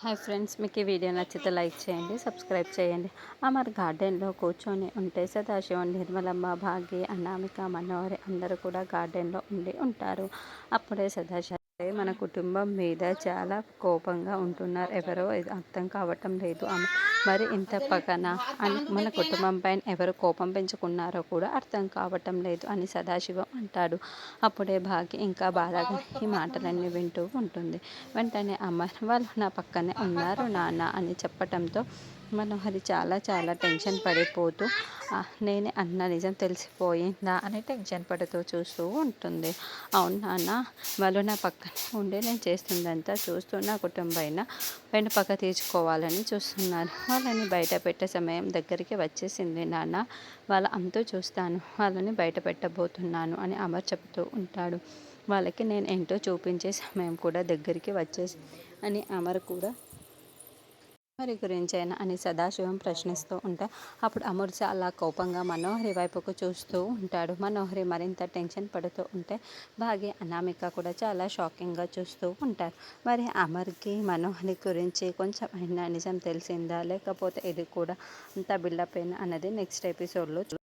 Hi friends మీకు ఈ video నచ్చితే లైక్ చేయండి సబ్స్క్రైబ్ చేయండి. అమర్ గార్డెన్లో కూర్చొని ఉంటే సదాశివం నిర్మలమ్మ భాగ్య అనామిక మనోహరి అందరూ కూడా గార్డెన్లో ఉండి ఉంటారు. అప్పుడే సదాశివ మన కుటుంబం మీద చాలా కోపంగా ఉంటున్నారు. ఎవరో ఇది అర్థం కావటం లేదు. ఆమె మరి ఇంత పక్కన అని మన కుటుంబం పైన ఎవరు కోపం పెంచుకున్నారో కూడా అర్థం కావటం లేదు అని సదాశివం అంటాడు. అప్పుడే భాగ్య ఇంకా బాధగా ఈ మాటలన్నీ వింటూ ఉంటుంది. వెంటనే అమ్మ వాళ్ళు నా పక్కనే ఉన్నారు నాన్న అని చెప్పటంతో మనోహరి చాలా చాలా టెన్షన్ పడిపోతూ నేనే అన్న నిజం తెలిసిపోయిందా? అని టెన్షన్ పడుతూ చూస్తూ ఉంటుంది. అవును నాన్న వాళ్ళు నా పక్కనే ఉండి నేను చేస్తుందంతా చూస్తూ నా కుటుంబైన వెనుపక్క తీసుకోవాలని తీర్చుకోవాలని చూస్తున్నారు. వాళ్ళని బయట పెట్టే సమయం దగ్గరికి వచ్చేసింది నాన్న. వాళ్ళ అంతో చూస్తాను. వాళ్ళని బయట పెట్టబోతున్నాను అని అమర్ చెబుతూ ఉంటాడు. వాళ్ళకి నేను ఏంటో చూపించే సమయం కూడా దగ్గరికి వచ్చేసి అని అమర్ కూడా మరి గురించైనా అని సదాశివం ప్రశ్నిస్తూ ఉంటే అప్పుడు అమర్ చాలా కోపంగా మనోహరి వైపుకు చూస్తూ ఉంటాడు. మనోహరి మరింత టెన్షన్ పడుతూ ఉంటే భాగ్య అనామిక కూడా చాలా షాకింగ్గా చూస్తూ ఉంటారు. మరి అమర్కి మనోహరి గురించి కొంచెం అయినా నిజం తెలిసిందా? లేకపోతే ఇది కూడా అంత బిల్డప్ అయినా అన్నది నెక్స్ట్ ఎపిసోడ్లో